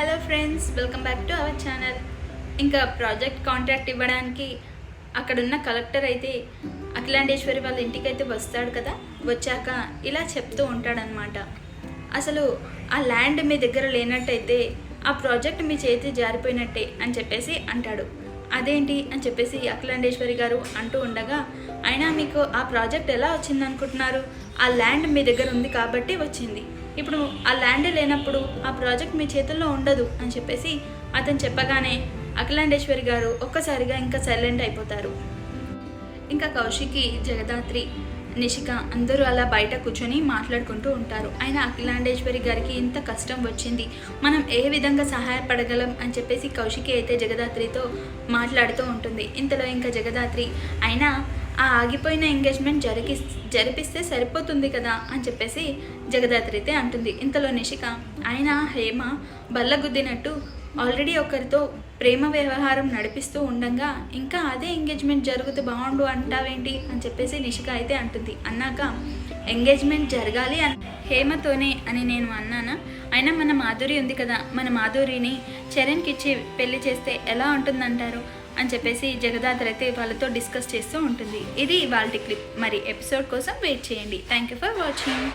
Hello friends welcome back to our channel ఇంకా project contract ఇవ్వడానికి అక్కడున్న కలెక్టర్ అయితే అఖిలాండేశ్వరి వాళ్ళ ఇంటికి అయితే వస్తాడు కదా వచ్చాక ఇలా చెప్తూ ఉంటాడనమాట అసలు ఆ ల్యాండ్ మీ దగ్గర లేనట్టయితే ఆ ప్రాజెక్ట్ మీ చేతి జారిపోయినట్టే అని చెప్పేసి అంటాడు. అదేంటి అని చెప్పేసి అఖిలాండేశ్వరి గారు అంటూ ఉండగా అయినా మీకు ఆ ప్రాజెక్ట్ ఎలా వచ్చింది అనుకుంటున్నారు ఆ ల్యాండ్ మీ దగ్గర ఉంది కాబట్టి వచ్చింది. ఇప్పుడు ఆ ల్యాండ్ లేనప్పుడు ఆ ప్రాజెక్ట్ మీ చేతుల్లో ఉండదు అని చెప్పేసి అతను చెప్పగానే అఖిలాండేశ్వరి గారు ఒక్కసారిగా ఇంకా సైలెంట్ అయిపోతారు. ఇంకా కౌశికి జగదాత్రి నిషిక అందరూ అలా బయట కూర్చొని మాట్లాడుకుంటూ ఉంటారు. ఆయన అఖిలాండేశ్వరి గారికి ఇంత కష్టం వచ్చింది. మనం ఏ విధంగా సహాయపడగలం అని చెప్పేసి కౌశికి అయితే జగదాత్రితో మాట్లాడుతూ ఉంటుంది. ఇంతలో ఇంకా జగదాత్రి అయినా ఆ ఆగిపోయిన ఎంగేజ్మెంట్ జరిగి జరిపిస్తే సరిపోతుంది కదా అని చెప్పేసి జగదాత్రి అయితే అంటుంది. ఇంతలో నిషిక ఆయన హేమ బల్లగుద్దినట్టు ఆల్రెడీ ఒకరితో ప్రేమ వ్యవహారం నడిపిస్తూ ఉండగా ఇంకా అదే ఎంగేజ్మెంట్ జరుగుతూ బాగుండు అంటావేంటి? అని చెప్పేసి నిషిక అయితే అంటుంది. అన్నాక ఎంగేజ్మెంట్ జరగాలి అని హేమతోనే అని నేను అన్నానా? అయినా మన మాధురి ఉంది కదా మన మాధురిని చరణ్కి ఇచ్చి పెళ్ళి చేస్తే ఎలా ఉంటుందంటారు? అని చెప్పేసి జగదాత్ర అయితే వాళ్ళతో డిస్కస్ చేస్తూ ఉంటుంది. ఇది వాళ్ళ క్లిప్. మరి ఎపిసోడ్ కోసం వెయిట్ చేయండి. Thank you for watching.